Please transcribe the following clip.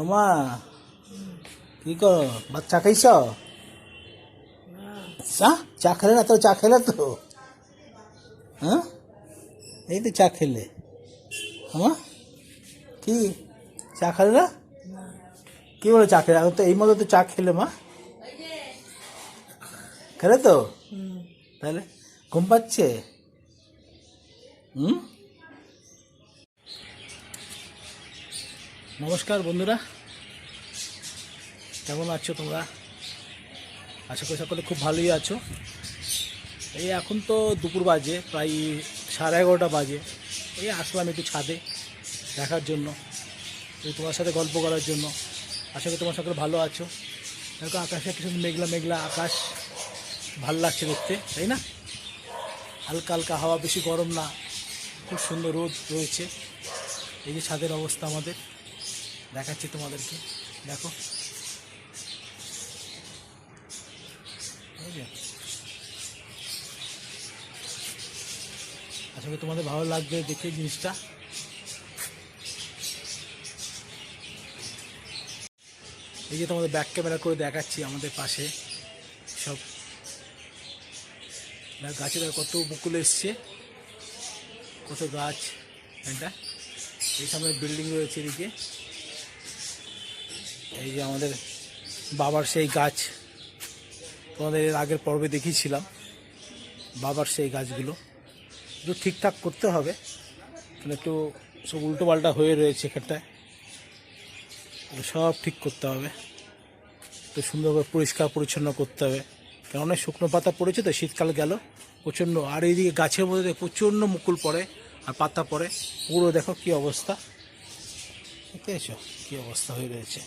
ওমা কি করো ভাত চা খাইছ? চা? চা খেলে না তো চা খেলে তো। হ্যাঁ? এই তো চা খেলে। আমা কি? চা খেলে না? কি বলে চা খেলে? এখন তো এই মতো তো চা খেলে মা। খেলে তো? তাহলে ঘুম পাচ্ছে? হুম? নমস্কার বন্ধুরা। কেমন আছো তোমরা? আশা করি সকলে খুব ভালোই আছো। এই এখন তো দুপুর বাজে, প্রায় সাড়ে এগারোটা বাজে। এই আসলাম একটু ছাদে দেখার জন্য এই তোমার সাথে গল্প করার জন্য। আশা করি তোমার সকলে ভালো আছো। দেখো, আকাশে কিছু মেঘলা মেঘলা আকাশ, ভালো লাগছে দেখতে, তাই না? হালকা হালকা হাওয়া, বেশি গরম না। খুব সুন্দর রোদ রয়েছে। এই যে ছাদের অবস্থা আমাদের। দেখাচ্ছি তোমাদেরকে। দেখো? আশা তোমাদের ভালো লাগবে দেখে জিনিসটা। এই যে তোমাদের ব্যাক ক্যামেরা করে দেখাচ্ছি আমাদের পাশে সব। গাছে কত বকুল এসছে। কত গাছ। এটা। এই সামনে বিল্ডিং রয়েছে এদিকে। এই যে আমাদের বাবার সেই গাছ। তোমাদের এর আগের পর্বে দেখিয়েছিলাম। বাবার সেই গাছগুলো। একটু ঠিকঠাক করতে হবে। একটু সব উল্টো পাল্টা হয়ে রয়েছে এখানটায়। সব ঠিক করতে হবে। একটু সুন্দরভাবে পরিষ্কার পরিচ্ছন্ন করতে হবে। কারণ অনেক শুকনো পাতা পড়েছে তো, শীতকাল গেল। প্রচণ্ড। আর এইদিকে গাছের মধ্যে প্রচণ্ড মুকুল পড়ে আর পাতা পড়ে। পুরো দেখো কি অবস্থা। দেখতে কি অবস্থা হয়ে রয়েছে।